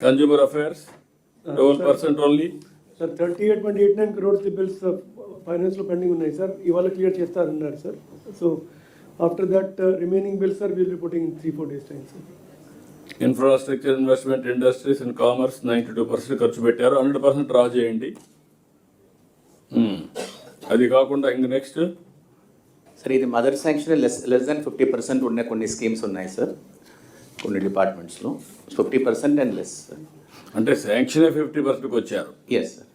Consumer affairs, twelve percent only. Sir thirty eight point eight nine crores bills ఫైనాన్స్లో pending ఉన్నాయి sir ఇవాళ clear చేస్తారన్నారు sir so after that remaining bills sir will reporting in three four days time sir infrastructure investment industries and commerce ninety two percent ఖర్చు పెట్టారు. Hundred percent draw చేయండి. Hmm. అది కాకుండా ఇంక next sir ఇది mother sanction less less than fifty percent ఉన్న కొన్ని schemes ఉన్నాయి సార్ కొన్ని డిపార్ట్మెంట్స్లో. Fifty percent and less sir. అంటే శాంక్షన్ ఫిఫ్టీ పర్సెంట్కి వచ్చారు? ఎస్ సార్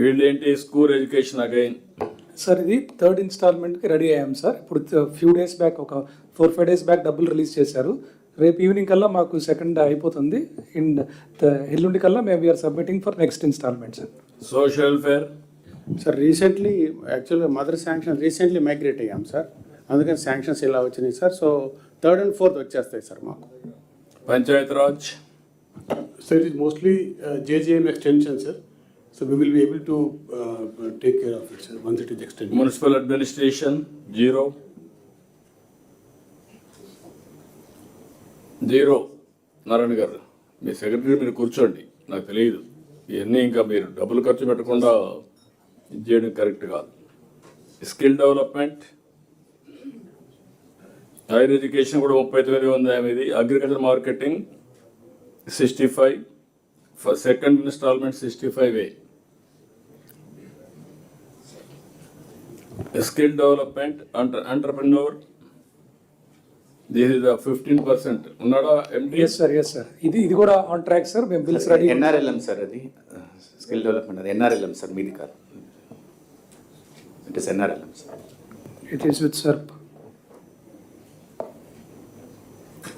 వీళ్ళు ఏంటి స్కూల్ ఎడ్యుకేషన్ అగైన్? సార్ ఇది థర్డ్ ఇన్స్టాల్మెంట్కి రెడీ అయ్యాం సార్. ఇప్పుడు ఫ్యూ డేస్ బ్యాక్ ఒక ఫోర్ ఫైవ్ డేస్ బ్యాక్ డబ్బులు రిలీజ్ చేశారు. రేపు ఈవినింగ్ కల్లా మాకు సెకండ్ అయిపోతుంది. అండ్ ఎల్లుండి కల్లా మేము we are submitting for next installment sir. Social welfare? Sir recently యాక్చువల్గా మదర్ శాంక్షన్ రీసెంట్లీ మైగ్రేట్ అయ్యాం సార్. అందుకని శాంక్షన్స్ ఇలా వచ్చినాయి sir. So third and fourth వచ్చేస్తాయి సార్ మాకు. Panchayat Raj? uh, JJM extension, sir. So we will be able to uh, take care of it, sir, once it is extended. Municipal administration zero zero Narayana గారు మీ secretary మీరు కూర్చోండి నాకు తెలియదు. ఇవన్నీ ఇంకా మీరు డబ్బులు ఖర్చు పెట్టకుండా ఇది చేయడం కరెక్ట్ కాదు. స్కిల్ డెవలప్మెంట్ హైయర్ ఎడ్యుకేషన్ కూడా ముప్పై తొమ్మిది ఉంది ఆమెది agriculture marketing sixty five. Second installment sixty five ఏ. స్కిల్ డెవలప్మెంట్ అంటర్ entrepreneur this is fifteen percent. ఉన్నాడా MD yes sir yes sir ఇది ఇది కూడా ఆన్ ట్రాక్ సార్ మేము బిల్స్ రెడీ ఎన్ఆర్ఎల్ఎం సార్ అది. స్కిల్ డెవలప్మెంట్ అది ఎన్ఆర్ఎల్ఎం సార్ మీది కాదు. It is NRLM sir it is with sir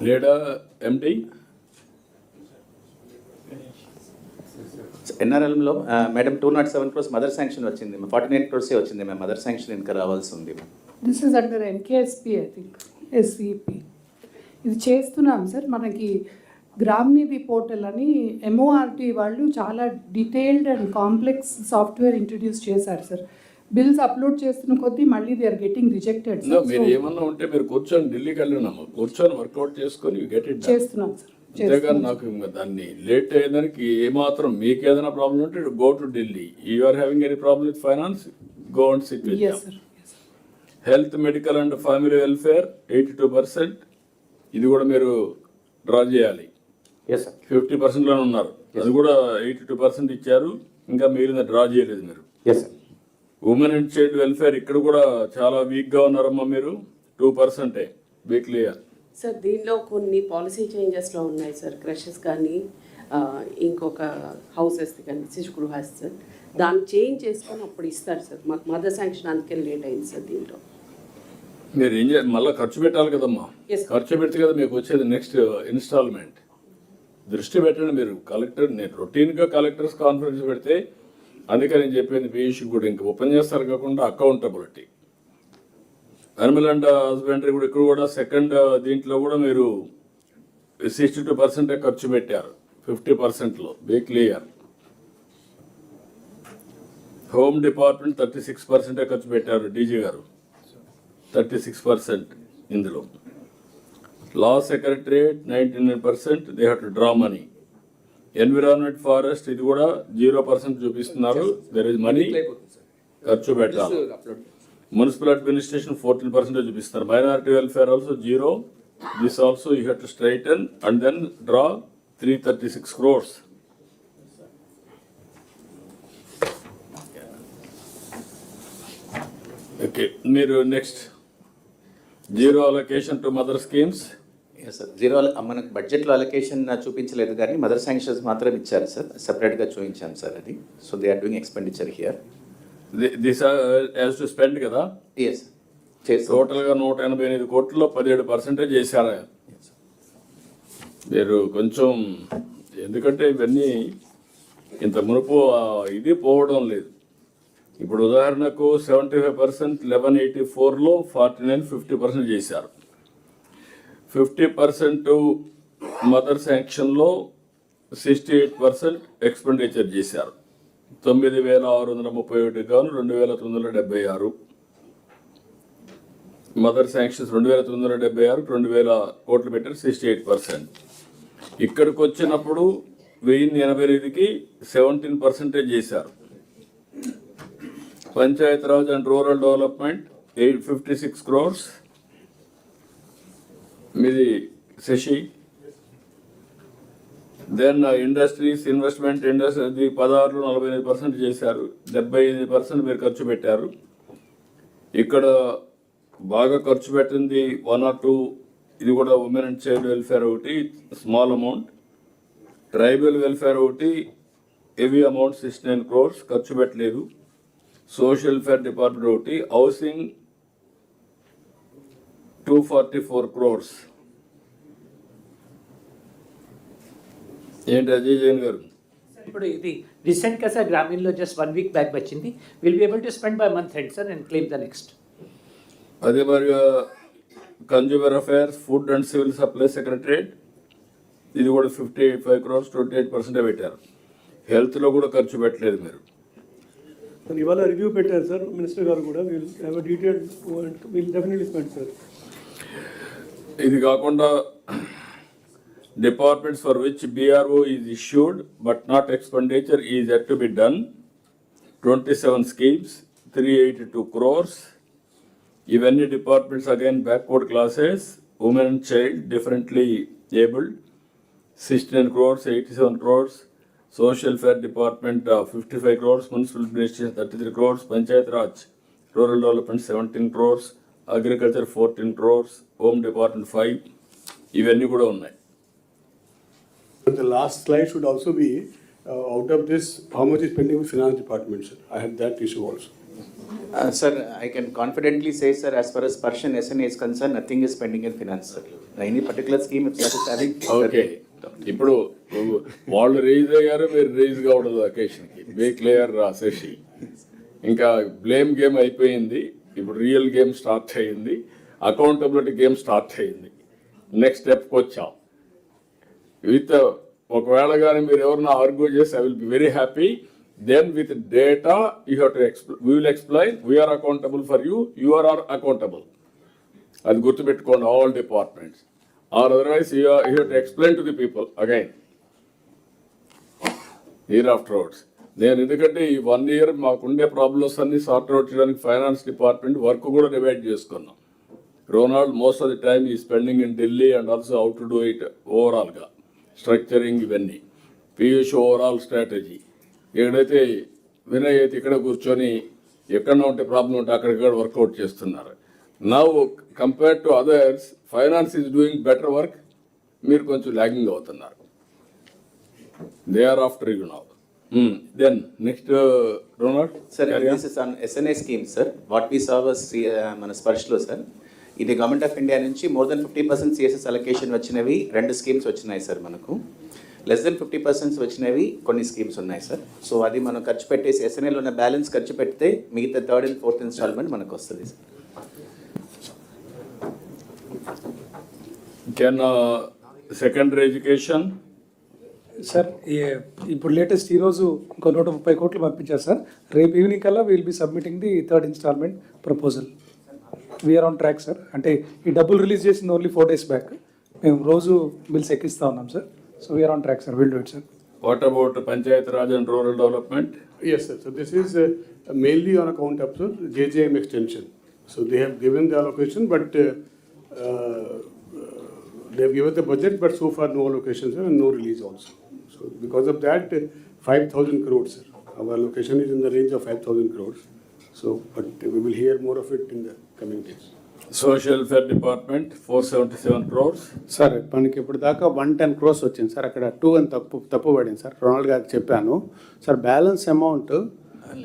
లేడా MD ఎన్ఆర్ఎల్ఎంలో madam two not seven crores mother sanction వచ్చింది. ఫార్టీ నైన్ క్రోర్సే వచ్చింది మేము మదర్ శాంక్షన్ ఇంకా రావాల్సి ఉంది this is under NKSP I think SCP ఇది చేస్తున్నాం సార్. మనకి గ్రామ్ నిధి పోర్టల్ అని ఎంఓఆర్టీ వాళ్ళు చాలా detailed and complex software introduce చేశారు సార్. బిల్స్ అప్లోడ్ చేస్తున్న కొద్దీ మళ్ళీ they are getting rejected No, మీరు ఏమన్నా ఉంటే మీరు కూర్చొని ఢిల్లీకి వెళ్ళినాము కూర్చొని వర్కౌట్ చేసుకొని గెట్ ఇట్ చేస్తున్నాం సార్ అంతేగాని నాకు ఇంకా దాన్ని లేట్ అయ్యేదానికి ఏమాత్రం మీకు ఏదైనా ప్రాబ్లం ఉంటే go to Delhi you are having any problem with finance go and sit health medical and family welfare eighty two percent ఇది కూడా మీరు డ్రా చేయాలి. ఫిఫ్టీ పర్సెంట్లోనే ఉన్నారు. అది కూడా ఎయిటీ టూ పర్సెంట్ ఇచ్చారు. ఇంకా మిగిలిన డ్రా చేయలేదు మీరు. ఉమెన్ అండ్ చైల్డ్ వెల్ఫేర్ ఇక్కడ కూడా చాలా వీక్గా ఉన్నారమ్మా మీరు. టూ పర్సెంటే క్లియర్ సార్ దీనిలో కొన్ని పాలసీ చేంజెస్లో ఉన్నాయి సార్ క్రషెస్ కానీ ఇంకొక హౌసెస్ కానీ శిశు గృహాస్ సార్ దాన్ని చేంజ్ చేసుకొని అప్పుడు ఇస్తారు సార్ మాకు మదర్ శాంక్షన్ అందుకే లేట్ అయింది సార్ దీంట్లో. మీరు ఏం చేయాలి? మళ్ళీ ఖర్చు పెట్టాలి కదమ్మా. ఖర్చు పెడితే కదా మీకు వచ్చేది నెక్స్ట్ ఇన్స్టాల్మెంట్ దృష్టి పెట్టండి మీరు. కలెక్టర్ నేను రొటీన్గా కలెక్టర్స్ కాన్ఫరెన్స్ పెడితే అందుకని నేను చెప్పింది పీయూష్ కూడా ఇంకా ఓపెన్ చేస్తారు కాకుండా అకౌంటబిలిటీ అనిమల్ అండ్ హస్బెండరీ కూడా ఇక్కడ కూడా సెకండ్ uh, దీంట్లో కూడా మీరు సిక్స్టీ టూ పర్సెంటే ఖర్చు పెట్టారు. ఫిఫ్టీ పర్సెంట్లో be clear home department thirty six పర్సెంటే ఖర్చు పెట్టారు డీజీ గారు. థర్టీ సిక్స్ పర్సెంట్ ఇందులో. Law secretariat ninety nine percent they have to draw money environment forest ఇది కూడా జీరో పర్సెంట్ చూపిస్తున్నారు. దెర్ ఇస్ మనీ ఖర్చు పెట్టాలి. మున్సిపల్ అడ్మినిస్ట్రేషన్ ఫోర్టీన్ పర్సెంట్ చూపిస్తారు. Minority welfare also zero this also you have to straighten and then draw three thirty six crores okay మీరు next zero allocation to mother schemes sir zero మనకు బడ్జెట్లో allocation చూపించలేదు కానీ mother sanctions మాత్రం ఇచ్చారు sir సెపరేట్గా చూపించాం సార్ అది. So they are doing expenditure here this as to spend కదా? ఎస్ టోటల్గా నూట ఎనభై ఎనిమిది కోట్లలో పదిహేడు పర్సెంటేజ్ చేశారు. మీరు కొంచెం ఎందుకంటే ఇవన్నీ ఇంత మునుపు ఇది పోవడం లేదు. ఇప్పుడు ఉదాహరణకు seventy five percent eleven eighty ఫోర్లో ఫార్టీ నైన్ ఫిఫ్టీ పర్సెంట్ చేశారు. ఫిఫ్టీ పర్సెంట్ మదర్ శాంక్షన్లో సిక్స్టీ ఎయిట్ పర్సెంట్ ఎక్స్పెండిచర్ చేశారు. తొమ్మిది వేల ఆరు వందల ముప్పై ఒకటి గాను రెండు వేల తొమ్మిది వందల డెబ్బై ఆరు. మదర్ శాంక్షన్స్ రెండు వేల తొమ్మిది వందల డెబ్బై ఆరు రెండు వేల కోట్లు పెట్టారు సిక్స్టీ ఎయిట్ పర్సెంట్. ఇక్కడికి వచ్చినప్పుడు వెయ్యిన్ని ఎనభై ఎనిమిదికి సెవెంటీన్ పర్సెంటేజ్ చేశారు. Panchayat Raj and rural development eight fifty six crores. మీది Shashi. Then industries investment industry పదహారు నలభై ఐదు పర్సెంట్ చేశారు. డెబ్బై ఐదు పర్సెంట్ మీరు ఖర్చు పెట్టారు. ఇక్కడ బాగా ఖర్చు పెట్టింది వన్ ఆర్ టూ ఇది కూడా ఉమెన్ అండ్ చైల్డ్ వెల్ఫేర్ ఒకటి స్మాల్ అమౌంట్ ట్రైబల్ వెల్ఫేర్ ఒకటి heavy amount sixty nine crores ఖర్చు పెట్టలేదు. సోషల్ వెల్ఫేర్ డిపార్ట్మెంట్ ఒకటి housing two forty four crores ఏంటి అజయ్ జైన్ గారు? ఇప్పుడు ఇది రీసెంట్గా సార్ గ్రామీణలో జస్ట్ వన్ వీక్ బ్యాక్ వచ్చింది. Will be able to spend by month end sir and claim the next అదే మరి consumer affairs food and civil supply secretariat ఇది కూడా fifty eight five crores twenty eight పర్సెంటే పెట్టారు హెల్త్లో కూడా ఖర్చు పెట్టలేదు మీరు. సార్ ఇవాళ రివ్యూ పెట్టారు సార్ మినిస్టర్ గారు కూడా. Will have a detailed will definitely spend sir ఇది కాకుండా departments for which BRO is issued but not expenditure is yet to be done twenty seven schemes three eighty two crores ఇవన్నీ departments again backward classes women and child differently abled sixty social fare department fifty five crores municipal administration thirty three crores Panchayat Raj rural development seventeen crores agriculture fourteen crores home department five ఇవన్నీ కూడా ఉన్నాయి But the last slide should also be, uh, out of this, how much is pending with finance department, sir? I had that issue also. Uh, Sir, I can confidently say, sir, as far as Persian SNA is concerned, nothing is pending in finance, sir. Any particular scheme, if that is having. Okay ఇప్పుడు వాళ్ళు rage అయ్యారు మీరు rage కావడదు అకేషన్కి be clear Sasi ఇంకా blame game అయిపోయింది. ఇప్పుడు real game start అయింది అకౌంటబిలిటీ గేమ్ స్టార్ట్ అయ్యింది. నెక్స్ట్ స్టెప్కి వచ్చాం. విత్ ఒకవేళ కానీ మీరు ఎవరన్నా ఆర్గ్యూ చేసి I will be very happy then with data you have to explain we will explain we are accountable for you you are are accountable అది గుర్తుపెట్టుకోండి all departments are otherwise you you explain to the people again year after outs నేను ఎందుకంటే ఈ one year మాకుండే problems అన్ని sort out చేయడానికి finance department work కూడా divide చేసుకున్నాం. Ronald most of the time ఈ spending in Delhi and also how to do it ఓవరాల్గా స్ట్రక్చరింగ్ ఇవన్నీ. పీయూష్ ఓవరాల్ స్ట్రాటజీ ఎక్కడైతే వినయ్ అయితే ఇక్కడ కూర్చొని ఎక్కడ ఉంటే ప్రాబ్లం ఉంటే అక్కడిక్కడ వర్కౌట్ చేస్తున్నారు. Now compare to others finance is doing better work మీరు కొంచెం లాగింగ్ అవుతున్నారు. They are after you now then next Ronald scheme, sir. What we saw was uh, మన స్పర్శలో సార్ ఇది గవర్నమెంట్ ఆఫ్ ఇండియా నుంచి more than fifty percent CSS allocation వచ్చినవి రెండు schemes వచ్చినాయి సార్ మనకు. లెస్ దెన్ ఫిఫ్టీ పర్సెంట్స్ వచ్చినవి కొన్ని స్కీమ్స్ ఉన్నాయి సార్ సో అది మనం ఖర్చు పెట్టేసి ఎస్ఎన్ఏలో ఉన్న బ్యాలెన్స్ ఖర్చు పెడితే మిగతా థర్డ్ అండ్ ఫోర్త్ ఇన్స్టాల్మెంట్ మనకు వస్తుంది sir can secondary education sir ఇప్పుడు లేటెస్ట్ ఈరోజు ఇంకో నూట ముప్పై కోట్లు పంపించారు సార్ రేపు ఈవినింగ్ కల్లా will be submitting the third installment proposal we are on track sir అంటే ఈ డబ్బులు రిలీజ్ చేసింది ఓన్లీ ఫోర్ డేస్ బ్యాక్ మేము రోజు బిల్స్ ఎక్కిస్తూ ఉన్నాం sir so we are on track sir will do it sir what about Panchayat Raj and rural development Yes, sir. So this is uh, mainly on account of sir, JJM extension. So they have given the allocation, but uh, uh, they have given the budget, but so far no allocations and no release also. So because of that, uh, 5,000 crores, sir. Our allocation is in the range of 5,000 crores. So, but we will hear more of it in the coming days. Social welfare department four seventy seven crores sir మనకి ఇప్పుడు దాకా one ten crores వచ్చింది sir అక్కడ two అని తప్పు తప్పు పడింది sir Ronald గారికి చెప్పాను సార్ బ్యాలెన్స్ అమౌంట్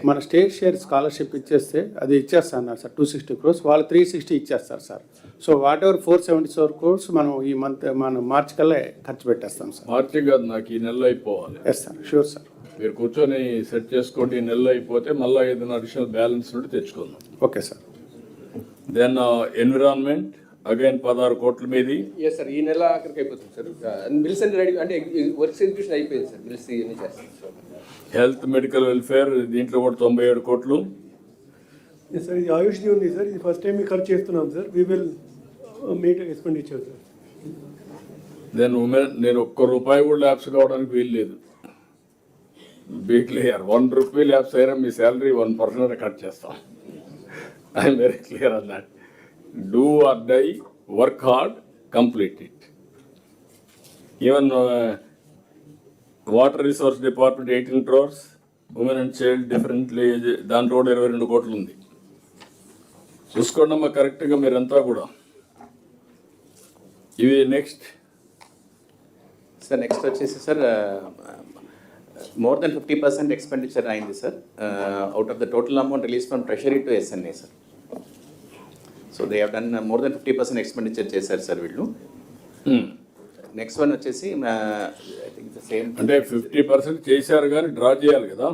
మన స్టేట్ షేర్ స్కాలర్షిప్ ఇచ్చేస్తే అది ఇచ్చేస్తా అన్నారు సార్ టూ సిక్స్టీ క్రోర్స్ వాళ్ళు త్రీ సిక్స్టీ ఇచ్చేస్తారు sir. So whatever four seventy four crores మనం ఈ మంత్ మనం మార్చ్ కల్లా ఖర్చు పెట్టేస్తాం సార్. మార్చి కాదు నాకు ఈ నెలలో అయిపోవాలి. ఎస్ సార్ షూర్ సార్ మీరు కూర్చొని సెట్ చేసుకోండి ఈ నెలలో అయిపోతే మళ్ళీ ఏదైనా అడిషనల్ బ్యాలెన్స్ ఉంటే తెచ్చుకుందాం. Okay sir then environment again పదహారు కోట్ల మీది. ఎస్ సార్ ఈ నెల ఆఖరికి అయిపోతుంది సార్ బిల్స్ అన్ని రెడీ అంటే వర్క్స్ ఎగ్జిక్యూషన్ అయిపోయింది సార్ బిల్స్ ఇవన్నీ చేస్తాం. సార్ హెల్త్ మెడికల్ వెల్ఫేర్ దీంట్లో కూడా తొంభై ఏడు కోట్లు. సార్ ఇది ఆయుష్ది ఉంది సార్ ఇది ఫస్ట్ టైం ఖర్చు చేస్తున్నాం sir we will make expenditure sir నేను నేను ఒక్క రూపాయి కూడా ల్యాబ్స్ కావడానికి వీలు లేదు. Be clear one rupee lapse అయినా మీ శాలరీ వన్ పర్సెంట్ కట్ చేస్తాం. I'm very clear on that do or die work hard complete it even water resource department eighteen crores women and child differently దాంట్లో కూడా ఇరవై రెండు కోట్లు ఉంది చూసుకోండి అమ్మా కరెక్ట్గా మీరంతా కూడా. ఇవి నెక్స్ట్ సార్ నెక్స్ట్ వచ్చేసి sir more than fifty percent expenditure అయింది sir out of the total amount release from treasury to SNA sir so they have done more than fifty percent expenditure చేశారు సార్ వీళ్ళు. Next one వచ్చేసి same అంటే fifty percent చేశారు కానీ draw చేయాలి కదా?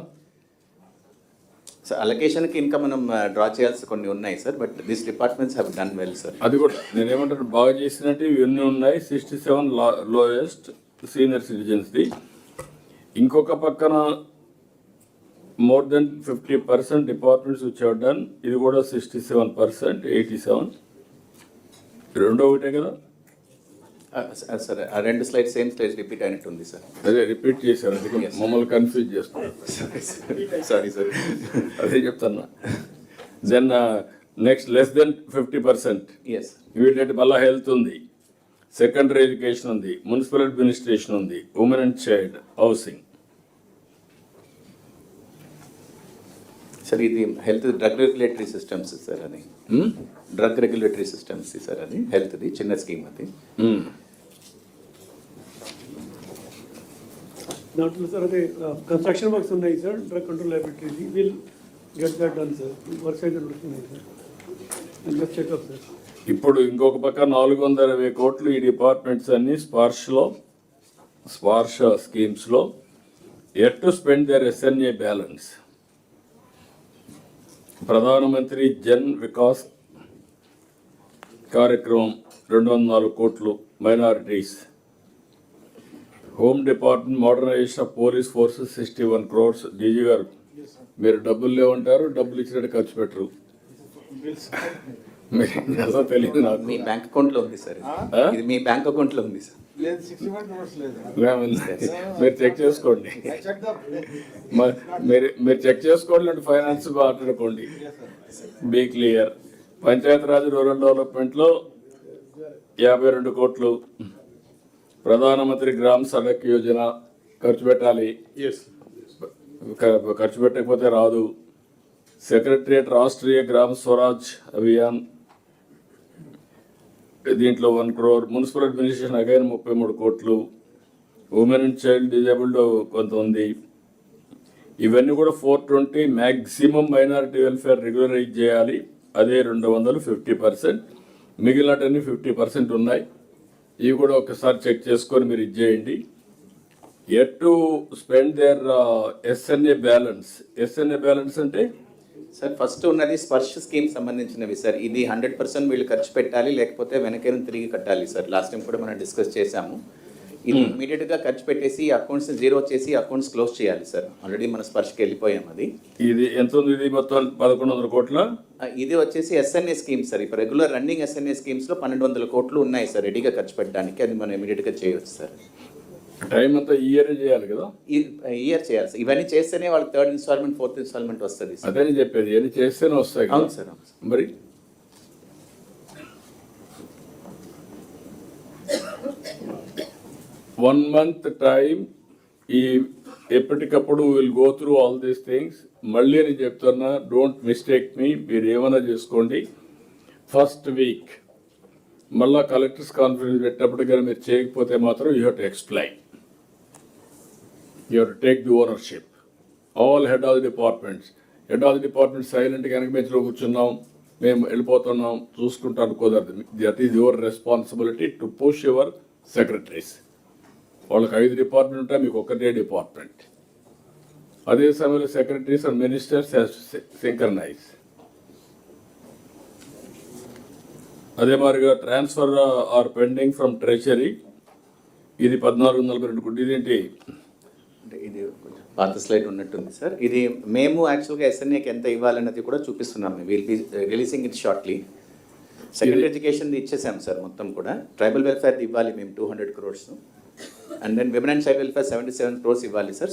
Sir అలొకేషన్కి ఇంకా మనం డ్రా చేయాల్సి కొన్ని ఉన్నాయి sir but this departments have done well sir అది కూడా నేనేమంటాను బాగా చేసినట్టు ఇవన్నీ ఉన్నాయి. సిక్స్టీ సెవెన్ లోయెస్ట్ సీనియర్ సిటిజన్స్ది ఇంకొక పక్కన more than fifty percent departments వచ్చావు డన్ ఇది కూడా sixty seven percent eighty seven రెండో ఒకటే కదా? సార్ ఆ రెండు స్లైడ్ సేమ్ స్లైడ్స్ రిపీట్ అయినట్టు ఉంది సార్. అదే రిపీట్ చేశారు మమ్మల్ని కన్ఫ్యూజ్ చేస్తున్నారు. సారీ సార్ అదే చెప్తున్నా. Then next less than fifty percent is వీటి మళ్ళా హెల్త్ ఉంది. సెకండరీ ఎడ్యుకేషన్ ఉంది. మున్సిపల్ అడ్మినిస్ట్రేషన్ ఉంది. Women and child housing sir ఇది health drug regulatory systems sir అది. డ్రగ్ రెగ్యులేటరీ సిస్టమ్స్ సార్ అది. హెల్త్ది చిన్న స్కీమ్ అది. దాంట్లో సార్ అదే కన్స్ట్రక్షన్ వర్క్స్ ఉన్నాయి sir drug control laboratory will get that done sir works అయితే నడుస్తున్నాయి సార్ జస్ట్ చెకప్ సార్ ఇప్పుడు ఇంకొక పక్క నాలుగు వందల ఇరవై కోట్లు ఈ డిపార్ట్మెంట్స్ అన్ని స్పార్ష్లో Sparsh స్కీమ్స్లో. Yet to spend their SNA balance? Pradhan Mantri Jan Vikas Karyakram రెండు వందల నాలుగు కోట్లు minorities. Home department modernisation of police forces sixty one crores. DG గారు మీరు డబ్బులు లేవంటారు డబ్బులు ఇచ్చినట్టు ఖర్చు పెట్టరు. అసలు తెలియదు నాకు. మీ బ్యాంక్ అకౌంట్లో ఉంది సార్ ఇది. మీ బ్యాంక్ అకౌంట్లో ఉంది సార్. మీరు చెక్ చేసుకోండి. మీరు మీరు చెక్ చేసుకోండి అంటే ఫైనాన్స్ మాట్లాడుకోండి బీ క్లియర్. పంచాయతీరాజ్ రూరల్ డెవలప్మెంట్లో యాభై రెండు కోట్లు. ప్రధానమంత్రి గ్రామ్ సడక్ యోజన ఖర్చు పెట్టాలి. ఖర్చు పెట్టకపోతే రాదు. సెక్రటరియట్ రాష్ట్రీయ గ్రామ స్వరాజ్ అభియాన్ దీంట్లో one crore municipal administration again ముప్పై మూడు కోట్లు ఉమెన్ అండ్ చైల్డ్ డిజేబుల్డ్ కొంత ఉంది. ఇవన్నీ కూడా four twenty maximum minority welfare regularise చేయాలి. అదే రెండు వందలు ఫిఫ్టీ పర్సెంట్ మిగిలినటన్ని ఫిఫ్టీ పర్సెంట్ ఉన్నాయి. ఇవి కూడా ఒకసారి చెక్ చేసుకొని మీరు ఇచ్చేయండి yet to spend their SNA balance SNA balance అంటే? సార్ ఫస్ట్ ఉన్నది స్పర్శ స్కీమ్ సంబంధించినవి సార్ ఇది హండ్రెడ్ పర్సెంట్ వీళ్ళు ఖర్చు పెట్టాలి లేకపోతే వెనకేను తిరిగి కట్టాలి సార్ లాస్ట్ టైం కూడా మనం డిస్కస్ చేశాము. ఇది ఇమీడియట్గా ఖర్చు పెట్టేసి అకౌంట్స్ జీరో చేసి అకౌంట్స్ క్లోజ్ చేయాలి సార్. ఆల్రెడీ మన స్పర్శకి వెళ్ళిపోయాం అది. ఇది ఎంత ఉంది ఇది మొత్తం? పదకొండు వందల కోట్ల? ఇది వచ్చేసి ఎస్ఎన్ఏ స్కీమ్ సార్. ఇప్పుడు రెగ్యులర్ రన్నింగ్ ఎస్ఎన్ఏ స్కీమ్స్లో పన్నెండు వందల కోట్లు ఉన్నాయి సార్ రెడీగా ఖర్చు పెట్టడానికి. అది మనం ఇమీడియట్గా చేయవచ్చు సార్. టైం అంతా ఇయర్ చేయాలి కదా? ఇయర్ చేయాలి సార్. ఇవన్నీ చేస్తేనే వాళ్ళకి థర్డ్ ఇన్స్టాల్మెంట్ ఫోర్త్ ఇన్స్టాల్మెంట్ వస్తుంది అదే చెప్పేది. ఏది చేస్తేనే వస్తాయి అవును సార్. మరి? వన్ మంత్ టైం ఈ ఎప్పటికప్పుడు will go through all these things మళ్ళీ నేను చెప్తున్నా డోంట్ మిస్టేక్ మీ మీరు ఏమైనా చేసుకోండి. ఫస్ట్ వీక్ మళ్ళా కలెక్టర్స్ కాన్ఫరెన్స్ పెట్టినప్పుడు కానీ మీరు చేయకపోతే మాత్రం you have to explain you have to take the ownership all head of the departments head of the department silent కనుక బెంచ్లో కూర్చున్నాం. మేము వెళ్ళిపోతున్నాం. చూసుకుంటాను కుదరదు. That is your responsibility to push your secretaries వాళ్ళకి ఐదు డిపార్ట్మెంట్ ఉంటాయి మీకు ఒకటే డిపార్ట్మెంట్. అదే సమయంలో సెక్రటరీస్ అండ్ మినిస్టర్స్ సింకర్నైజ్. అదే మాదిరిగా transfer are pending from treasury. ఇది పద్నాలుగు నలభై రెండు కోట్లు ఇదేంటి? అంటే ఇది పాత స్లైడ్ ఉన్నట్టుంది సార్. ఇది మేము యాక్చువల్గా ఎస్ఎన్ఏకి ఎంత ఇవ్వాలన్నది కూడా చూపిస్తున్నాం. Will be releasing it shortly secondary education ఇచ్చేసాం సార్ మొత్తం కూడా. ట్రైబల్ వెల్ఫేర్ ఇవ్వాలి మేము two hundred crores and then women and child welfare seventy seven crores ఇవ్వాలి సార్